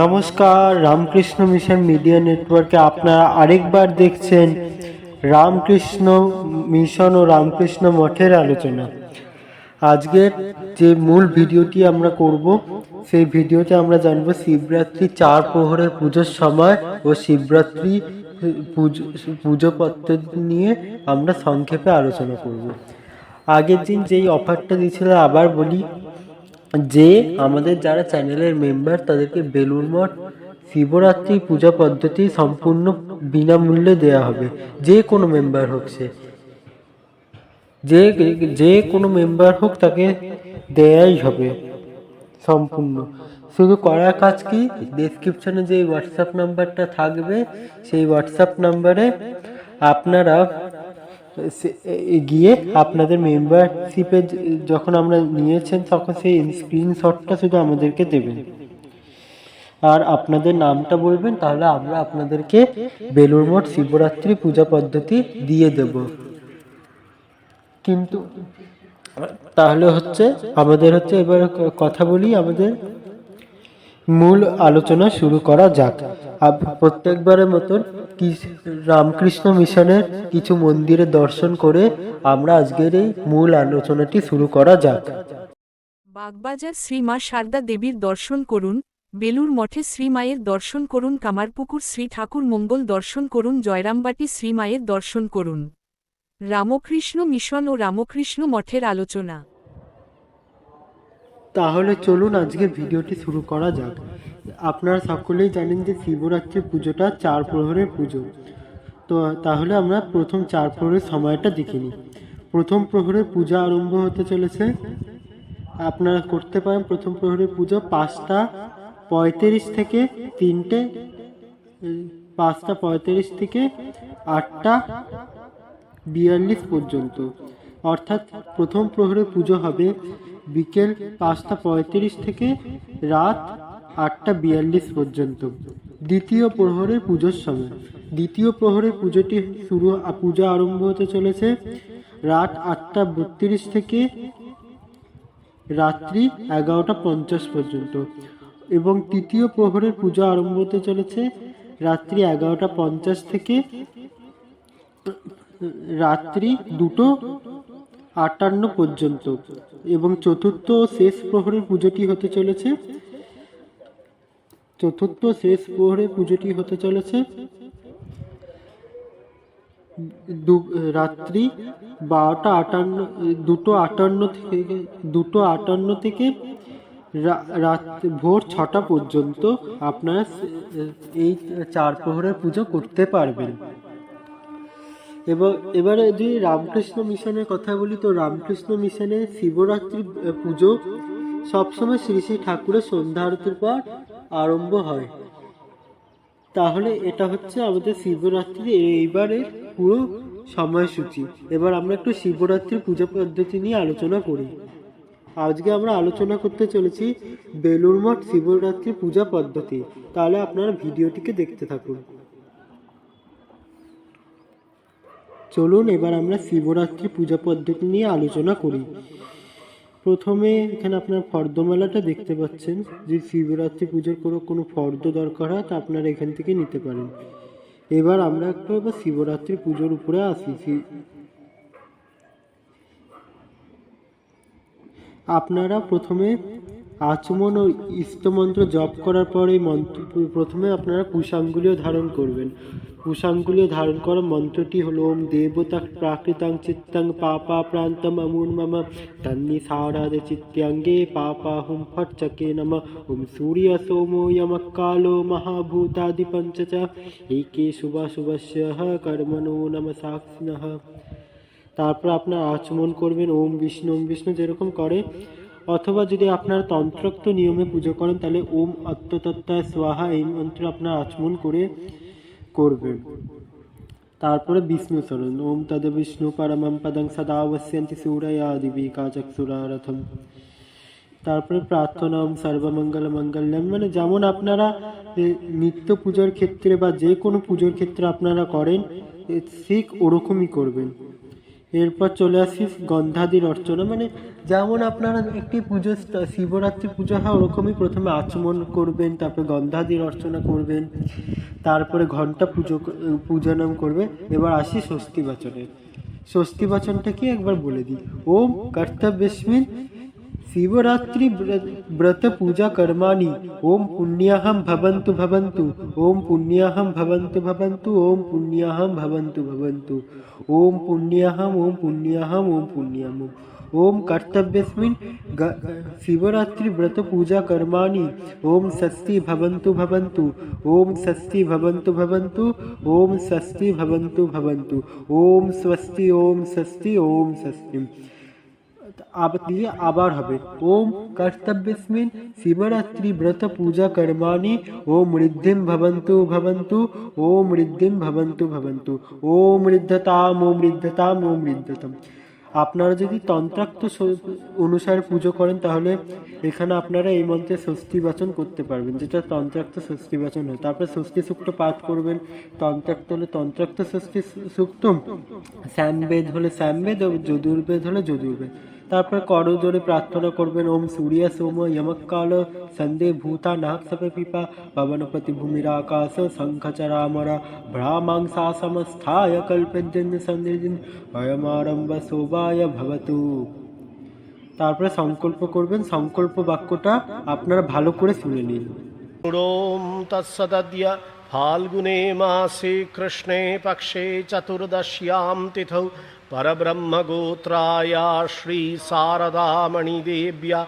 নমস্কার, Ramakrishna mission media নেটওয়ার্কে আপনারা আরেকবার দেখছেন রামকৃষ্ণ মিশন ও রামকৃষ্ণ মঠের আলোচনা। আজকের যে মূল ভিডিওটি আমরা করব, সেই ভিডিওতে আমরা জানব শিবরাত্রি চার প্রহরের পুজোর সময় ও শিবরাত্রি পুজো পুজো নিয়ে আমরা সংক্ষেপে আলোচনা করব। আগের দিন যেই অফারটা দিয়েছিল আবার বলি যে আমাদের যারা চ্যানেলের মেম্বার, তাদেরকে বেলুর মঠ, শিবরাত্রি পূজা পদ্ধতি সম্পূর্ণ বিনামূল্যে দেওয়া হবে। যে কোনো মেম্বার হোক সে। যে যে কোনো মেম্বার হোক তাকে দেয়াই হবে সম্পূর্ণ। শুধু করার কাজ কি? ডেসক্রিপশনে যে হোয়াটসঅ্যাপ নাম্বারটা থাকবে, সেই হোয়াটসঅ্যাপ নাম্বারে আপনারা গিয়ে আপনাদের মেম্বারশিপে যখন আমরা নিয়েছেন, তখন সেই স্ক্রিনশটটা শুধু আমাদেরকে দেবেন। আর আপনাদের নামটা বলবেন, তাহলে আমরা আপনাদেরকে বেলুর মঠ শিবরাত্রি পূজা পদ্ধতি দিয়ে দেব। কিন্তু তাহলে হচ্ছে, আমাদের হচ্ছে এবার কথা বলি আমাদের। মূল আলোচনা শুরু করা যাক। প্রত্যেকবারের মতন রামকৃষ্ণ মিশনের কিছু মন্দিরে দর্শন করে আমরা আজকের এই মূল আলোচনাটি শুরু করা যাক। বাগবাজার শ্রী মা শারদা দেবীর দর্শন করুন, বেলুর মঠে শ্রীমায়ের দর্শন করুন, কামারপুকুর শ্রী ঠাকুর মঙ্গল দর্শন করুন, জয়রামবাটি শ্রীমায়ের দর্শন করুন। রামকৃষ্ণ মিশন ও রামকৃষ্ণ মঠের আলোচনা। তাহলে চলুন আজকে ভিডিওটি শুরু করা যাক। আপনারা সকলেই জানেন যে শিবরাত্রি পুজোটা চার প্রহরের পুজো। তো তাহলে আমরা প্রথম চার প্রহরের সময়টা দেখে নিই। প্রথম প্রহরের পূজা আরম্ভ হতে চলেছে। আপনারা করতে পারেন প্রথম প্রহরের পুজো পাঁচটা পঁয়ত্রিশ থেকে তিনটে পাঁচটা পঁয়ত্রিশ থেকে আটটা বিয়াল্লিশ পর্যন্ত। অর্থাৎ প্রথম প্রহরে পুজো হবে বিকেল পাঁচটা পঁয়ত্রিশ থেকে রাত আটটা বিয়াল্লিশ পর্যন্ত। দ্বিতীয় প্রহরে পুজোর সময়। দ্বিতীয় প্রহরে পুজোটি শুরু, পূজা আরম্ভ হতে চলেছে রাত আটটা বত্রিশ থেকে রাত্রি এগারোটা পঞ্চাশ পর্যন্ত। এবং তৃতীয় প্রহরের পূজা আরম্ভ হতে চলেছে রাত্রি এগারোটা পঞ্চাশ থেকে রাত্রি দুটো আটান্ন পর্যন্ত এবং চতুর্থ শেষ প্রহরের পুজোটি হতে চলেছে। চতুর্থ শেষ প্রহরের পুজোটি হতে চলেছে। রাত্রি বারোটা আটান্ন, দুটো আটান্ন থেকে, দুটো আটান্ন থেকে রাত, ভোর ছটা পর্যন্ত আপনারা এই চার প্রহরের পুজো করতে পারবেন। এবং এবারে যদি রামকৃষ্ণ মিশনের কথা বলি, তো রামকৃষ্ণ মিশনে শিবরাত্রি পুজো সবসময় শ্রী শ্রী ঠাকুরের সন্ধ্যা আরতির পর আরম্ভ হয়। তাহলে এটা হচ্ছে আমাদের শিবরাত্রি এইবারের পুরো সময়সূচি। এবার আমরা একটু শিবরাত্রির পূজা পদ্ধতি নিয়ে আলোচনা করি। আজকে আমরা আলোচনা করতে চলেছি বেলুর মঠ শিবরাত্রি পূজা পদ্ধতি। তাহলে আপনারা ভিডিওটিকে দেখতে থাকুন। চলুন এবার আমরা শিবরাত্রি পূজা পদ্ধতি নিয়ে আলোচনা করি। প্রথমে এখানে আপনার ফর্দমালাটা দেখতে পাচ্ছেন। যে শিবরাত্রি পুজোর কোনো কোনো ফর্দ দরকার হয় তা আপনারা এখান থেকে নিতে পারেন। এবার আমরা একটু এবার শিবরাত্রি পুজোর উপরে আসি। আপনারা প্রথমে আচমন ও ইষ্টমন্ত্র জপ করার পর এই মন্ত্র প্রথমে আপনারা কুশাঙ্গুলিও ধারণ করবেন। কুশাঙ্গুলিও ধারণ করা মন্ত্রটি হলো, ওম দেবতা প্রাকৃতাং চিত্তাং পাপা প্রান্তম আমুন মম। তন্নি সারাধ চিত্যাঙ্গে পাপা হুম ফট চকে নম। ওম সূর্য সোমো যম কালো মহাভূতাদি পঞ্চ একে শুভ শুভস্য কর্মণো নম সাক্ষিণঃ তারপর আপনার আচমন করবেন, ওম বিষ্ণু ওম বিষ্ণু যেরকম করে। অথবা যদি আপনার তন্ত্রক্ত নিয়মে পুজো করেন, তাহলে ওম অত্যতত্ত্বায় স্বাহা এই মন্ত্র আপনার আচমন করে করবেন তারপরে বিষ্ণু চরণ ওম তদ বিষ্ণু পরমম পদং সদা বস্যন্তি সূরয়া কাচক সুরারথম তারপরে প্রার্থনাম সর্বমঙ্গল মঙ্গলম মানে যেমন আপনারা নিত্য পূজার ক্ষেত্রে বা যে কোনো পুজোর ক্ষেত্রে আপনারা করেন ঠিক ওরকমই করবেন। এরপর চলে আসি গন্ধাদির অর্চনা। মানে যেমন আপনারা একটি পুজো, শিবরাত্রি পুজো হয়, ওরকমই প্রথমে আচমন করবেন, তারপরে গন্ধাদির অর্চনা করবেন, তারপরে ঘণ্টা পুজো, পূজা নাম করবে। এবার আসি স্বস্তি বাচনের স্বস্তি বাচনটা কি একবার বলে দিই। ওম কর্তব্যস্মিন शिवरात्रि व्र- व्रत पूजा कर्माणि। ओम पुण्याहम भवन्तु भवन्तु। ओम पुण्याहम भवन्तु भवन्तु। ओम पुण्याहम भवन्तु भवन्तु। ओम पुण्याहम ओम पुण्याहम ओम पुण्यम ओम कर्तव्यस्मिन् शिवरात्रि व्रत पूजा कर्माणि। ओम षष्ठी भवन्तु भवन्तु। ओम षष्ठी भवन्तु भवन्तु। ओम षष्ठी भवन्तु भवन्तु। ओम स्वस्ति, ओम षष्ठी ओम षष्ठी দিয়ে আবার হবে ওম কর্তব্যস্মিন শিবরাত্রি ব্রত পূজা কর্মাণি ওম ঋদ্ধিম ভবন্তু ভবন্তু ওম ঋদ্ধিম ভবন্তু ভবন্তু ওম ঋদ্ধতাম ওম ঋদ্ধতাম ওম ঋদ্ধতাম আপনারা যদি তন্ত্রাক্ত অনুসারে পুজো করেন, তাহলে এখানে আপনারা এই মন্ত্রে ষষ্ঠী বাচন করতে পারবেন, যেটা তন্ত্রাক্ত ষষ্ঠী বাচন হয়। তারপরে ষষ্ঠী সূক্ত পাঠ করবেন। তন্ত্রাক্ত হলে তন্ত্রাক্ত ষষ্ঠী সূক্ত শ্যামবেদ হলে শ্যামবেদ, ও যদুর্বেদ হলে যদুর্বেদ। তারপরে করজোরে প্রার্থনা করবেন ওম সূর্য সোম যমকাল সন্দে ভূতা নাক্ষেপ পিপা পবন প্রতিভূমিরাকাশ শঙ্খচরামরা ভ্রামাংসা সমস্থায় কল্পদ্যন্য সন্দিদিন ভয়মারম্ভ শোভায় ভবতু তারপরে সংকল্প করবেন সংকল্প বাক্যটা আপনারা ভালো করে শুনে নিন ওম তৎসদ্য ফাল্গুনে মাসে কৃষ্ণে পক্ষে চতুর্দশ্যাম তিথৌ परब्रह्मगोत्राया श्रीशारदामणिदेव्या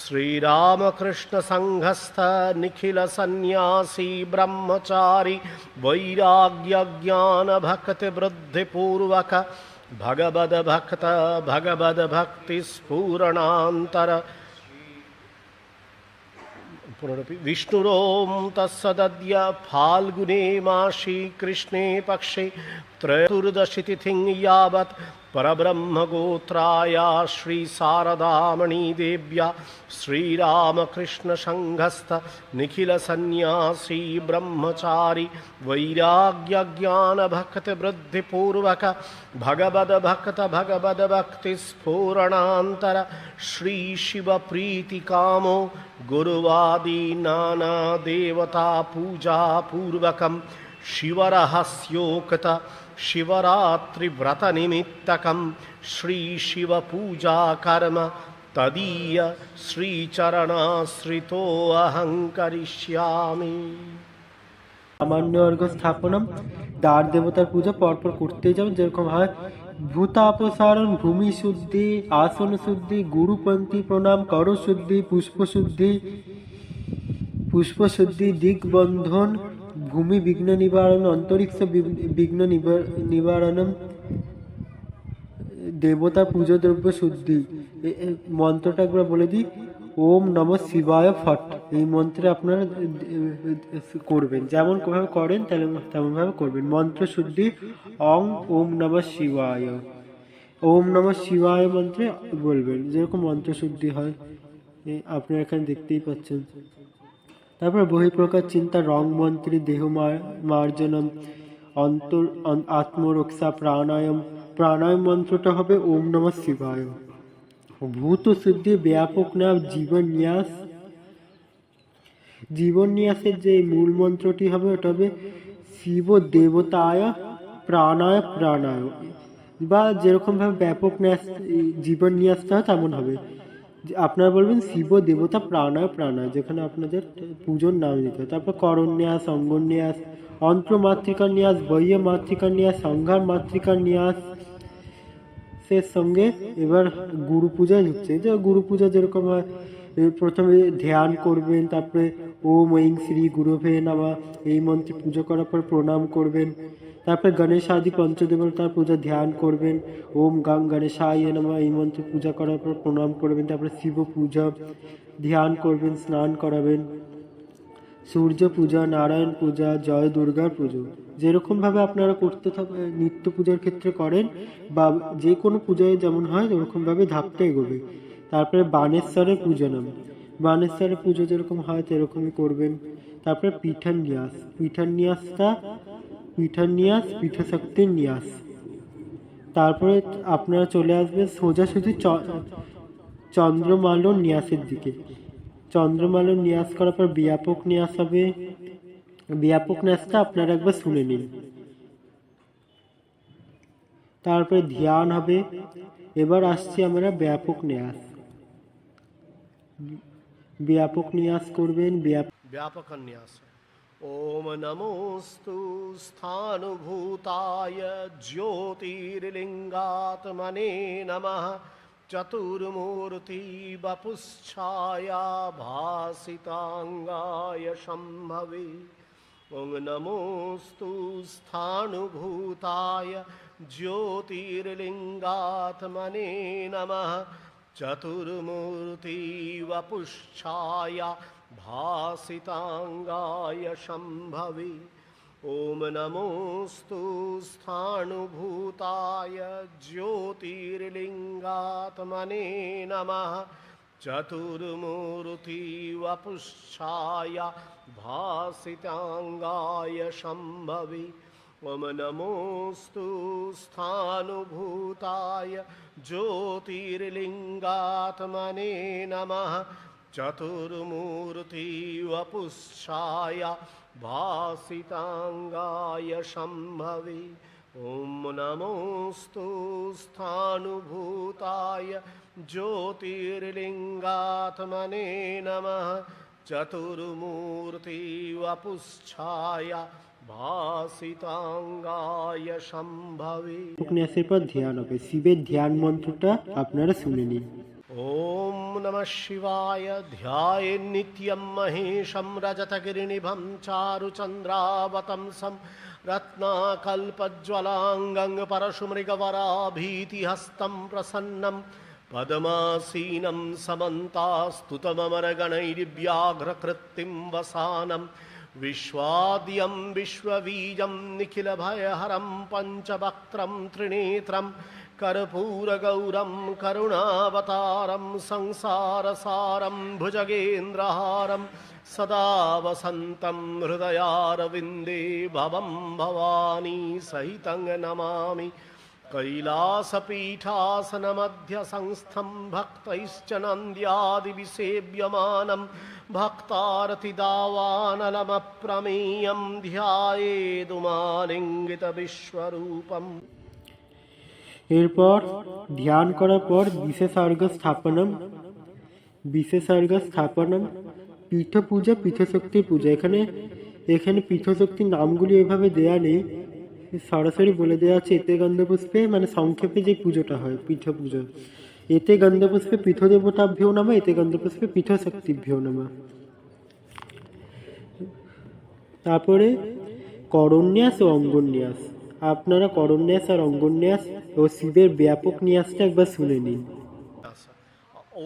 श्रीरामकृष्णसङ्घस्थ निखिलसन्न्यासी ब्रह्मचारी वैराग्यज्ञानभक्तिवृद्धिपूर्वक भगवद्भक्त भगवद्भक्तिस्फूरणान्तर पुनरपि विष्णुरों तत्सदद्य फाल्गुने मासि कृष्णे पक्षे त्रयोदशितिथिं यावत् परब्रह्मगोत्राय श्रीशारदामणिदेव्या श्रीरामकृष्णसङ्घस्थ निखिलसन्न्यासीब्रह्मचारी वैराग्यज्ञानभक्तिवृद्धिपूर्वक भगवद्भक्तभगवद्भक्तिस्फुरणान्तर श्रीशिवप्रीतिकामो गुरुवादी नानादेवतापूजापूर्वकम् शिवरहस्योक्त शिवरात्रिव्रतनिमित्तकं श्रीशिवपूजाकर्म तदीय श्रीचरणाश्रितोऽहं करिष्यामि সামান্য অর্ঘ স্থাপনম দ্বার দেবতার পূজা পরপর করতেই যাবেন যেরকম হয় ভূতাপসারণ ভূমি শুদ্ধি আসন শুদ্ধি গুরুপন্থী প্রণাম কর শুদ্ধি পুষ্প শুদ্ধি পুষ্প শুদ্ধি দিগবন্ধন ভূমি বিঘ্ন নিবারণ, অন্তরিক্ষ বিঘ্ন- বিঘ্ন নিবার- নিবারণম দেবতার পুজো দ্রব্য শুদ্ধি। মন্ত্রটা একবার বলে দিই। ওম নম শিবায় ফট। এই মন্ত্রে আপনারা করবেন। যেমন ভাবে করেন, তেমন, তেমনভাবে করবেন। মন্ত্র শুদ্ধি, অং ওম নম শিবায়। ওম নম শিবায় মন্ত্রে বলবেন। যেরকম মন্ত্র শুদ্ধি হয় আপনারা এখানে দেখতেই পাচ্ছেন। তারপর বহিঃপ্রকার চিন্তা, রং, মন্ত্রী, দেহ, মার- মার্জনম, অন্তর আত্মরক্ষা, প্রাণায়াম। প্রাণায়াম মন্ত্রটা হবে ওম নমঃ শিবায়। ভূত সিদ্ধি ব্যাপক নাম জীবন ন্যাস? জীবন ন্যাসের যে মূল মন্ত্রটি হবে, ওটা হবে শিব দেবতায় প্রাণায় প্রাণায়। বা যেরকমভাবে ব্যাপক ন্যাস জীবন ন্যাসটা হয়, তেমন হবে। আপনারা বলবেন শিব দেবতা প্রাণায় প্রাণায়, যেখানে আপনাদের পুজোর নাম দিতে হয়। তারপর করণ্যাস, অঙ্গন্যাস অন্ত্র মাতৃকার ন্যাস বৈয় মাতৃকার ন্যাস সংঘার মাতৃকার ন্যাস সঙ্গে এবার গুরু পূজা ঢুকছে যে গুরু পূজা যেরকম হয় প্রথমে ধ্যান করবেন, তারপরে ওম ঐং শ্রী গুরুভে নামা, এই মন্ত্রে পুজো করার পর প্রণাম করবেন। তারপরে গণেশ আদি পঞ্চদেবতার পূজা ধ্যান করবেন, ওম গাং গণেশায় নামা, এই মন্ত্রে পূজা করার পর প্রণাম করবেন, তারপরে শিব পূজা ধ্যান করবেন, স্নান করাবেন। সূর্য পূজা, নারায়ণ পূজা, জয় দুর্গার পুজো। যেরকমভাবে আপনারা করতে থাক- নিত্য পূজার ক্ষেত্রে করেন বা যে কোনো পূজায় যেমন হয় ওরকমভাবে ধাপটা এগোবে। তারপরে বানেশ্বরের পুজো নাম। বানেশ্বরের পুজো যেরকম হয় সেরকমই করবেন। তারপরে পিঠান নিয়াস পিঠান নিয়াসটা পিঠান নিয়াস পিঠশক্তির নিয়াস। তারপরে আপনারা চলে আসবেন সোজাসুজি চন্দ্রমালো নিয়াসের দিকে। চন্দ্রমালো নিয়াস করার পর ব্যাপক নিয়াস হবে। ব্যাপক ন্যাসটা আপনারা একবার শুনে নিন। তারপরে ধ্যান হবে। এবার আসছি আমরা ব্যাপক ন্যাস। ব্যাপক নিয়াস করবেন ব্যাপক নিয়াস ওম নমোস্তু স্থানুভূতায় জ্যোতির্লিঙ্গাত্মনে নম। চতুর্মূর্তি বপুচ্ছায়া ভাসিতাঙ্গায় শম্ভবে ওং নমোস্তু স্থানুভূতায় জ্যোতির্লিঙ্গাত্মনে নমঃ। चतुर्मूर्ति वपुश्छाया भासिताङ्गाय शम्भवे। ॐ नमोऽस्तु स्थाणुभूताय ज्योतिर्लिङ्गात्मने नमः। चतुर्मूर्ति वपुश्छाय भासिताङ्गाय शम्भवे। ॐ नमोऽस्तु स्थानुभूताय ज्योतिर्लिङ्गात्मने नमः चतुर्मूर्ति वपुश्छाय भासिताङ्गाय शम्भवे ॐ नमोऽस्तु स्थानुभूताय ज्योतिर्लिङ्गात्मने नमः चतुर्मूर्ति वपुश्छाय भासिताङ्गाय शम्भवे ন্যাসের পর ধ্যান হবে শিবের ধ্যান মন্ত্রটা আপনারা শুনে নিন ॐ नमः शिवाय ध्याये नित्यं महेशं रजतगिरिनिभं चारुचन्द्रावतंसं रत्नाकल्पज्वलाङ्गं परशुमृगवराभीतिहस्तं प्रसन्नं पद्मासीनं समन्तास्तुतममरगणैर्व्याघ्रकृत्तिं वसानं विश्वाद्यं विश्वबीजं निखिलभयहरं पञ्चवक्त्रं त्रिनेत्रं कर्पूरगौरं करुणावतारं संसारसारं भुजगेन्द्रहारं सदा वसन्तं हृदयारविन्दे भवं भवानी सहितं नमामि कैलासपीठासनमध्यसंस्थं भक्तैश्च नन्द्यादिविसेव्यमानं भक्तारतिदावानलमप्रमेयं ध्यायेदुमालिङ्गितविश्वरूपम् এরপর ধ্যান করার পর বিশেষার্ঘ স্থাপনম বিশেষার্ঘ স্থাপনম পীঠ পূজা পীঠশক্তির পূজা এখানে এখানে পীঠশক্তির নামগুলি এভাবে দেয়া নেই সরাসরি বলে দেওয়া আছে, এতে গন্ধপুষ্পে মানে সংক্ষেপে যে পুজোটা হয়, পিঠ পুজো, এতে গন্ধপুষ্পে পীঠ দেবতাভ্যেও নামা, এতে গন্ধপুষ্পে পীঠ শক্তিভ্যেও নামা। তারপরে করন্যাস ও অঙ্গন্যাস। আপনারা করন্যাস আর অঙ্গন্যাস ও শিবের ব্যাপক ন্যাসটা একবার শুনে নিন।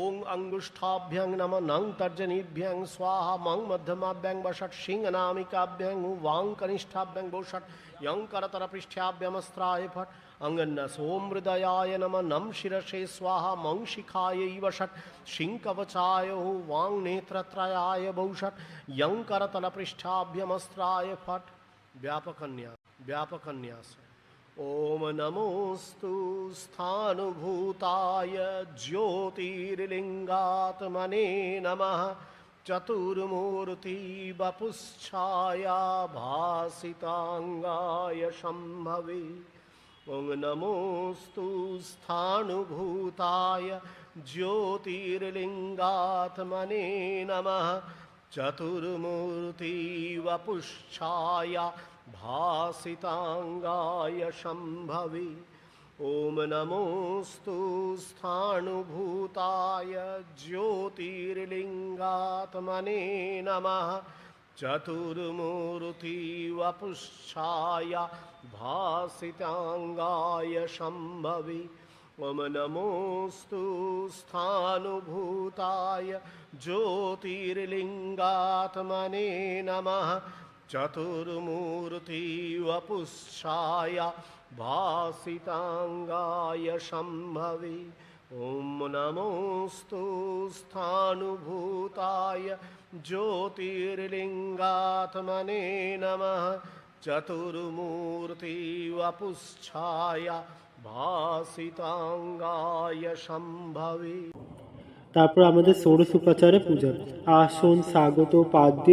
ওং অঙ্গুষ্ঠাভ্যাং নাম, নং তর্জনীভ্যাং, স্বাহা, মং মধ্যমাভ্যাং বষট সিংহনামিকাভ্যাং ওয়াং কনিষ্ঠাভ্যাং ষট यं करतरपृष्ठ्याभ्यमस्त्राय फट् अङ्गन्नस ॐ हृदयाय नम नं शिरसे स्वाहा मं शिखायै वषट् शिङ्कवचाय वां नेत्रत्रयाय वौषट् यं करतलपृष्ठाभ्यमस्त्राय फट् व्यापकन्या व्यापकन्यास ॐ नमोऽस्तु स्थानुभूताय ज्योतिर्लिङ्गात्मने नमः चतुर्मूर्ति वपुश्छाया भासिताङ्गाय शम्भवे नमोऽस्तु स्थानुभूताय ज्योतिर्लिङ्गात्मने नमः। चतुर्मूर्ति वपुश्छाया भासिताङ्गाय शम्भवे ॐ नमोऽस्तु स्थाणुभूताय ज्योतिर्लिङ्गात्मने नमः। चतुर्मूर्ति वपुश्छाय भासिताङ्गाय शम्भवे। ॐ नमोऽस्तु स्थानुभूताय ज्योतिर्लिङ्गात्मने नमः चतुर्मूर्ति वपुश्छाय भासिताङ्गाय शम्भवे ॐ नमोऽस्तु स्थानुभूताय ज्योतिर्लिङ्गात्मने नमः चतुर्मूर्ति वपुश्छाय भासिताङ्गाय सम्भवे তারপর আমাদের ষোড়শ উপাচারে পূজা আসন স্বাগত পাদ্য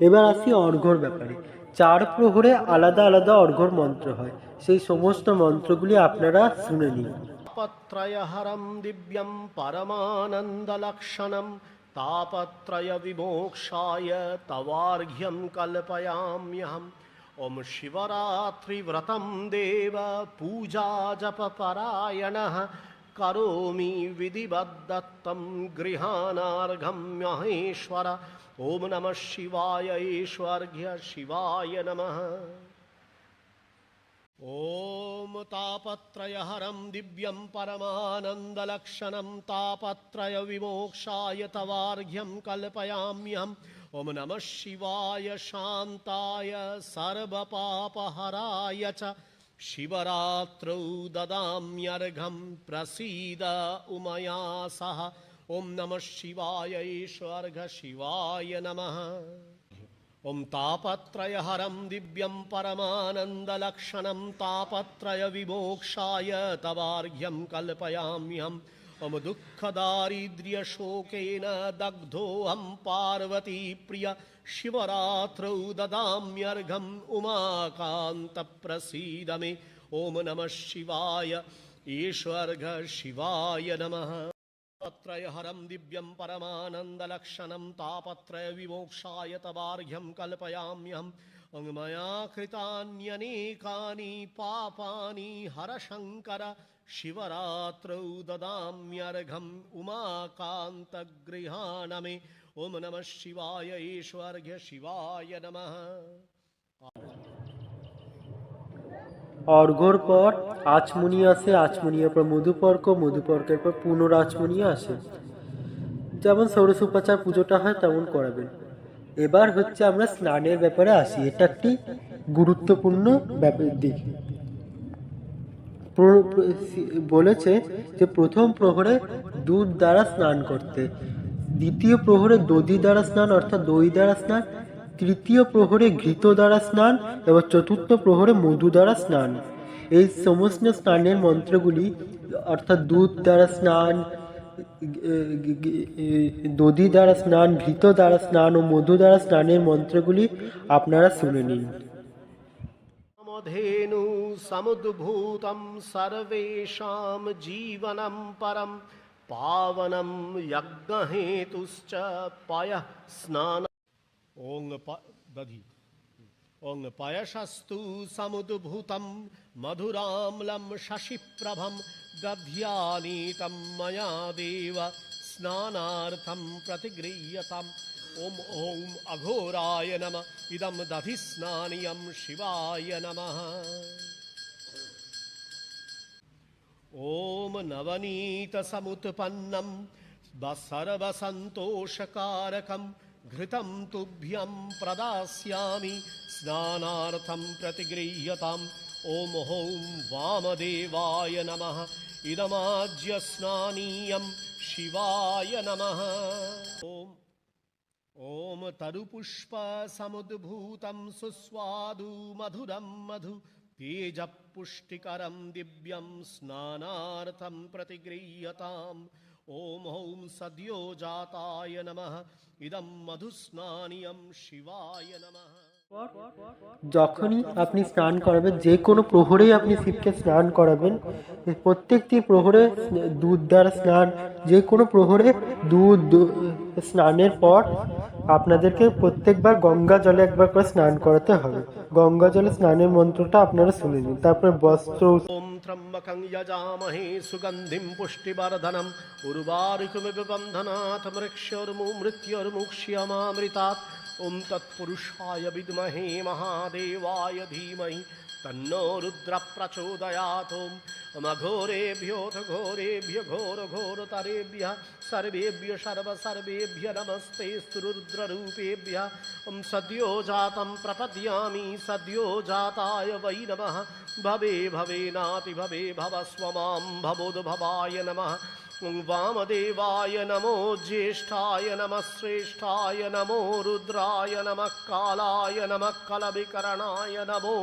এবার আসি অর্ঘর ব্যাপারে। চার প্রহরে আলাদা আলাদা অর্ঘর মন্ত্র হয়। সেই সমস্ত মন্ত্রগুলি আপনারা শুনে নিন। পত্রয়হরম দিব্যম পরমানন্দলক্ষণম। তাপত্রয় বিমোক্ষায় তবার্ঘ্যম কল্পয়াম্যহম। ওম শিবরাত্রিব্রতম দেব পূজা জপ পরায়ণ। करोमि विधिवद्दत्तं गृहाणार्घं महेश्वर। ॐ नमः शिवाय ईश्वर्घ्य शिवाय नमः। ॐ तापत्रयहरं दिव्यं परमानन्दलक्षणं तापत्रयविमोक्षाय तवार्घ्यं कल्पयाम्यहम्। ॐ नमः शिवाय शान्ताय सर्वपापहराय च शिवरात्रौ ददाम्यर्घं प्रसीद उमया सह। ॐ नमः शिवाय शिवाय नमः। ॐ तापत्रयहरं दिव्यं परमानन्दलक्षणं तापत्रयविमोक्षाय तवार्घ्यं कल्पयाम्यहम्। ॐ दुःखदारिद्र्यशोकेन दग्धोऽहं पार्वतीप्रिय शिवरात्रौ ददाम्यर्घम् उमाकान्तप्रसीद मे ॐ नमः शिवाय ईश्वर्घ शिवाय नमः तापत्रयहरं दिव्यं परमानन्दलक्षणं तापत्रयविमोक्षाय तवार्घ्यं कल्पयाम्यहम्। मया कृतान्यनेकानि पापानि हरशङ्कर शिवरात्रौ ददाम्यर्घम् उमाकान्तगृहाण मे ॐ नमः शिवाय ईश्वर्घ्य शिवाय नमः অর্ঘ্যর পর আচমনি আসে আচমনিয়ার পর মধুপর্ক মধুপর্কের পর পুনরাচমনি আসে যেমন ষোড়শ উপাচার পুজোটা হয় তেমন করাবেন এবার হচ্ছে আমরা স্নানের ব্যাপারে আসি এটা একটি গুরুত্বপূর্ণ ব্যাপার দিক প্র- প্র- সি- বলেছে যে প্রথম প্রহরে দুধ দ্বারা স্নান করতে। দ্বিতীয় প্রহরে দধি দ্বারা স্নান, অর্থাৎ দই দ্বারা স্নান। তৃতীয় প্রহরে ঘৃত দ্বারা স্নান এবং চতুর্থ প্রহরে মধু দ্বারা স্নান। এই সমস্ত স্নানের মন্ত্রগুলি, অর্থাৎ দুধ দ্বারা স্নান, দধি দ্বারা স্নান, ঘৃত দ্বারা স্নান ও মধু দ্বারা স্নানের মন্ত্রগুলি আপনারা শুনে নিন। मधेनु समुद्भूतं सर्वेषां जीवनं परं पावनं यज्ञहेतुश्च पयः स्नान ॐ प दधि ॐ पयशस्तु समुद्भूतं मधुराम्लं शशिप्रभं दध्यानीतं मया देव स्नानार्थं प्रतिगृह्यताम् ॐ ॐ अघोराय नमः। इदं दधिस्नानीयं शिवाय नमः। ॐ नवनीतसमुत्पन्नं सर्वसन्तोषकारकं घृतं तुभ्यं प्रदास्यामि। स्नानार्थं प्रतिगृह्यताम्। ॐ ॐ वामदेवाय नमः। इदमाज्य स्नानीयं शिवाय नमः। ॐ तरुपुष्पसमुद्भूतं सुस्वादु मधुरं मधु तेजपुष्टिकरं दिव्यं स्नानार्थं प्रतिगृह्यताम् ॐ ॐ सद्यो जाताय नमः इदं मधुस्नानीयं शिवाय नमः যখনই আপনি স্নান করাবেন যে কোনো প্রহরেই আপনি শিবকে স্নান করাবেন প্রত্যেকটি প্রহরে দুধ দ্বারা স্নান যে কোনো প্রহরে দুধ দু- স্নানের পর আপনাদেরকে প্রত্যেকবার গঙ্গা জলে একবার করে স্নান করাতে হবে গঙ্গা জলে স্নানের মন্ত্রটা আপনারা শুনে নিন তারপরে বস্ত্র ॐ त्र्यम्बकं यजामहे सुगन्धिं पुष्टिवर्धनम् उर्वारुकमिव बन्धनात् मृत्योर्मुमृत्योर्मुक्ष्यमामृतात् ॐ तत्पुरुषाय विद्महे महादेवाय धीमहि तन्नो रुद्रप्रचोदयात् ॐ अघोरेभ्योऽथ घोरेभ्य घोरघोरतरेभ्यः सर्वेभ्य सर्वसर्वेभ्य नमस्ते रुद्ररूपेभ्यः ॐ सद्यो जातं प्रपद्यामि सद्यो जाताय वै नमः। भवे भवे नाति भवे भव स्वमां भवोद्भवाय नमः वामदेवाय नमो ज्येष्ठाय नमः श्रेष्ठाय नमो रुद्राय नमः कालाय नमः कलविकरणाय नमो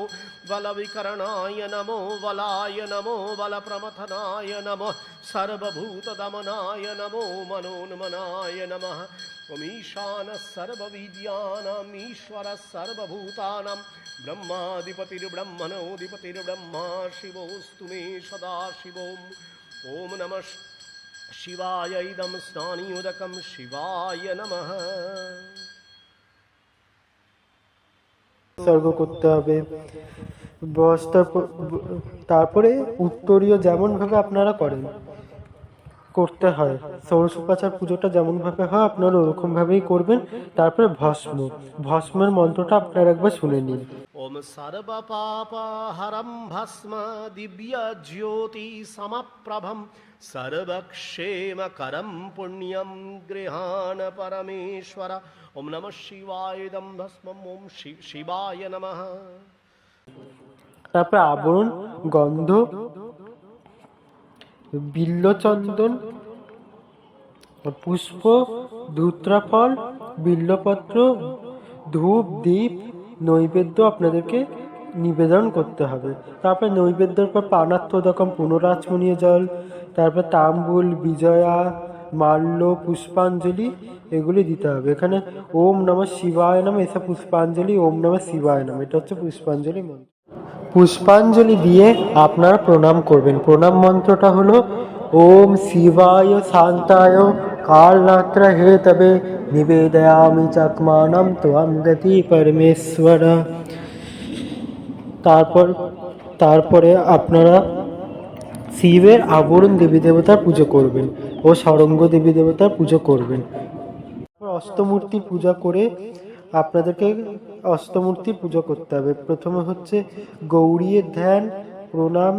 बलविकरणाय नमो बलाय नमो बलप्रमथनाय नमः सर्वभूतदमनाय नमो मनोन्मनाय नमः त्वमीशानः सर्वविद्यानाम् ईश्वरः सर्वभूतानां ब्रह्माधिपतिर्ब्रह्मणोऽधिपतिर्ब्रह्मा शिवोऽस्तु मे सदा शिवोम् ॐ नमः शिवाय इदं स्नानियुदकं शिवाय नमः উৎসর্গ করতে হবে বস্তার প- ব- তারপরে উত্তরীয় যেমন ভাবে আপনারা করেন করতে হয় ষোড়শোপাচার পুজোটা যেমন ভাবে হয় আপনারা ওরকম ভাবেই করবেন তারপরে ভস্ম ভস্মের মন্ত্রটা আপনারা একবার শুনে নিন ॐ सर्वपापहरं भस्म दिव्यज्योतिसमप्रभं सर्वक्षेमकरं पुण्यं गृहाण परमेश्वर ॐ नमः शिवाय इदं भस्मम् ॐ शि शिवाय नमः তারপরে আবরণ গন্ধ বিল্লচন্দন পুষ্প ধূত্রাফল বিল্লপত্র ধূপ দীপ নৈবেদ্য আপনাদেরকে নিবেদন করতে হবে। তারপরে নৈবেদ্যের পর পানাত্মদকম পুনরাচমনীয় জল, তারপর তাম্বুল, বিজয়া, মাল্য, পুষ্পাঞ্জলি এগুলি দিতে হবে। এখানে ওম নমঃ শিবায় নাম এসব পুষ্পাঞ্জলি, ওম নমঃ শিবায় নাম, এটা হচ্ছে পুষ্পাঞ্জলি মন্ত্র। পুষ্পাঞ্জলি দিয়ে আপনারা প্রণাম করবেন। প্রণাম মন্ত্রটা হলো, ওম শিবায় শান্তায়, কাল কালনাত্র হে তবে নিবেদয়ামি চাকমানম ত্বম গতি পরমেশ্বর। তারপর, তারপরে আপনারা শিবের আবরণ দেবী দেবতার পুজো করবেন ও সরঙ্গ দেবী দেবতার পুজো করবেন। অষ্টমূর্তি পূজা করে আপনাদেরকে অষ্টমূর্তি পুজো করতে হবে। প্রথমে হচ্ছে গৌরীর ধ্যান, প্রণাম,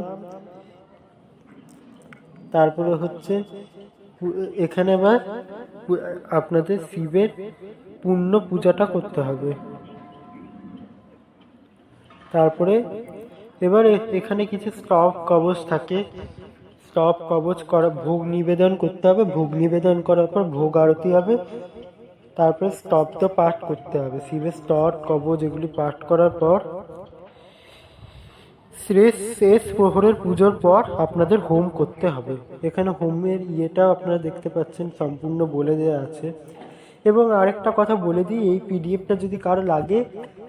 তারপরে হচ্ছে এখানে আবার আপনাদের শিবের পূর্ণ পূজাটা করতে হবে। তারপরে এবার এখানে কিছু স্টপ কবচ থাকে। স্টপ কবচ করা, ভোগ নিবেদন করতে হবে। ভোগ নিবেদন করার পর ভোগ আরতি হবে। তারপরে স্তব্ধ পাঠ করতে হবে। শিবের স্তর কবচ এগুলি পাঠ করার পর, শেষ শেষ প্রহরের পুজোর পর আপনাদের হোম করতে হবে। এখানে হোমের ইয়েটাও আপনারা দেখতে পাচ্ছেন, সম্পূর্ণ বলে দেওয়া আছে। এবং আরেকটা কথা বলে দিই, এই পিডিএফটা যদি কারও লাগে,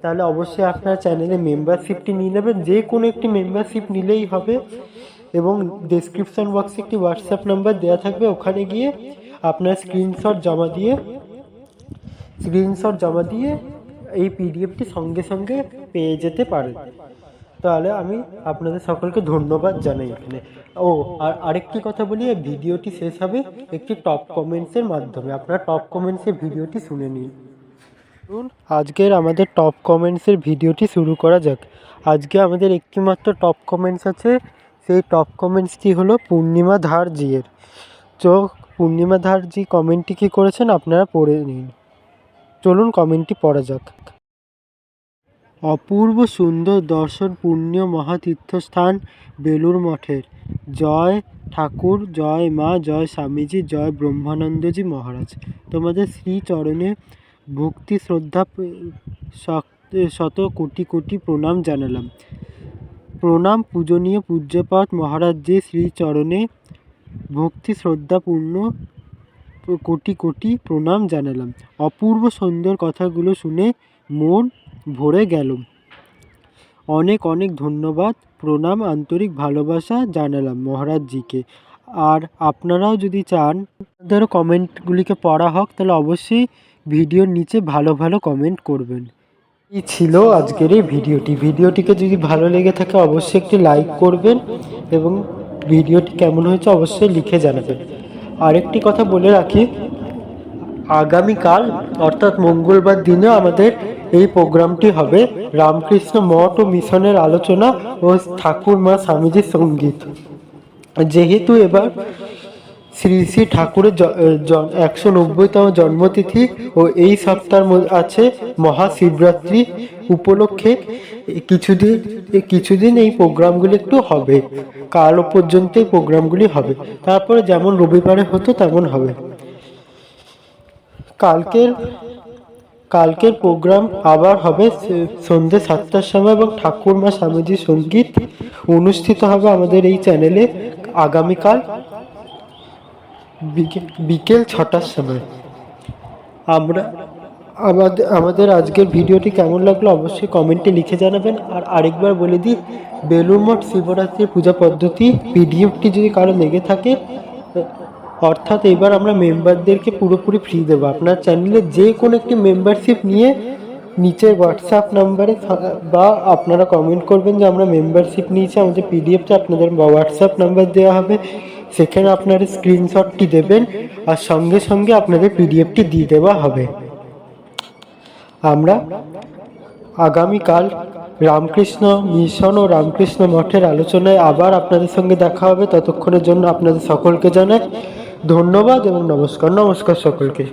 তাহলে অবশ্যই আপনার চ্যানেলে মেম্বারশিপটি নিয়ে নেবেন। যে কোনো একটি মেম্বারশিপ নিলেই হবে এবং ডেসক্রিপশন বক্সে একটি হোয়াটসঅ্যাপ নাম্বার দেওয়া থাকবে। ওখানে গিয়ে আপনার স্ক্রিনশট জমা দিয়ে স্ক্রিনশট জমা দিয়ে এই পিডিএফটি সঙ্গে সঙ্গে পেয়ে যেতে পারেন। তাহলে আমি আপনাদের সকলকে ধন্যবাদ জানাই এখানে। ও, আর আরেকটি কথা বলি ভিডিওটি শেষ হবে একটি টপ কমেন্টসের মাধ্যমে। আপনারা টপ কমেন্টসে ভিডিওটি শুনে নিন। আজকের আমাদের টপ কমেন্টসের ভিডিওটি শুরু করা যাক। আজকে আমাদের একটি মাত্র টপ কমেন্টস আছে। সেই টপ কমেন্টসটি হলো পূর্ণিমা ধার জিয়ের তো পূর্ণিমা ধার জি কমেন্টটি কী করেছেন আপনারা পড়ে নিন। চলুন কমেন্টটি পড়া যাক। অপূর্ব সুন্দর দর্শন পুণ্য মহাতীর্থস্থান বেলুর মঠের। জয় ঠাকুর, জয় মা, জয় স্বামীজি, জয় ব্রহ্মানন্দজি মহারাজ। তোমাদের শ্রী চরণে ভক্তি, শ্রদ্ধা শত- কোটি কোটি প্রণাম জানালাম। প্রণাম পূজনীয় পূজ্যপাঠ মহারাজজি শ্রী চরণে ভক্তি শ্রদ্ধাপূর্ণ কোটি কোটি প্রণাম জানালাম। অপূর্ব সুন্দর কথাগুলো শুনে মন ভরে গেল। অনেক অনেক ধন্যবাদ, প্রণাম, আন্তরিক ভালোবাসা জানালাম মহারাজজিকে। আর আপনারাও যদি চান, ধরো কমেন্টগুলিকে পড়া হোক, তাহলে অবশ্যই ভিডিওর নিচে ভালো ভালো কমেন্ট করবেন। এই ছিল আজকের এই ভিডিওটি। ভিডিওটিকে যদি ভালো লেগে থাকে, অবশ্যই একটি লাইক করবেন এবং ভিডিওটি কেমন হয়েছে অবশ্যই লিখে জানাবেন। আরেকটি কথা বলে রাখি আগামীকাল, অর্থাৎ মঙ্গলবার দিনে আমাদের এই প্রোগ্রামটি হবে। রামকৃষ্ণ মঠ ও মিশনের আলোচনা ও ঠাকুর মা স্বামীজির সংগীত। যেহেতু এবার শ্রী শ্রী ঠাকুরের একশো নব্বইতম জন্মতিথি ও এই সপ্তাহের আছে মহাশিবরাত্রি উপলক্ষে কিছুদিন কিছুদিন এই প্রোগ্রামগুলো একটু হবে। কাল এই প্রোগ্রামগুলি হবে। তারপরে যেমন রবিবারে হতো তেমন হবে। কালকের কালকের প্রোগ্রাম আবার হবে সন্ধ্যে সাতটার সময় এবং ঠাকুরমা স্বামীজি সংগীত অনুষ্ঠিত হবে আমাদের এই চ্যানেলে আগামীকাল বিকে- বিকেল ছটার সময়। আমরা আমাদের আমাদের আজকের ভিডিওটি কেমন লাগল অবশ্যই কমেন্টে লিখে জানাবেন। আর আরেকবার বলে দিই বেলুর মঠ শিবরাত্রির পূজা পদ্ধতি, পিডিএফটি যদি কারও লেগে থাকে অর্থাৎ এবার আমরা মেম্বারদেরকে পুরোপুরি ফ্রি দেবো। আপনার চ্যানেলে যে কোনো একটি মেম্বারশিপ নিয়ে নিচে হোয়াটসঅ্যাপ নাম্বারে বা আপনারা কমেন্ট করবেন যে আমরা মেম্বারশিপ নিয়েছি, আমাদের পিডিএফটা আপনাদের হোয়াটসঅ্যাপ নাম্বার দেওয়া হবে। সেখানে আপনারা স্ক্রিনশটটি দেবেন আর সঙ্গে সঙ্গে আপনাদের পিডিএফটি দিয়ে দেওয়া হবে। আমরা আগামীকাল রামকৃষ্ণ মিশন ও রামকৃষ্ণ মঠের আলোচনায় আবার আপনাদের সঙ্গে দেখা হবে। ততক্ষণের জন্য আপনাদের সকলকে জানাই ধন্যবাদ এবং নমস্কার নমস্কার সকলকে।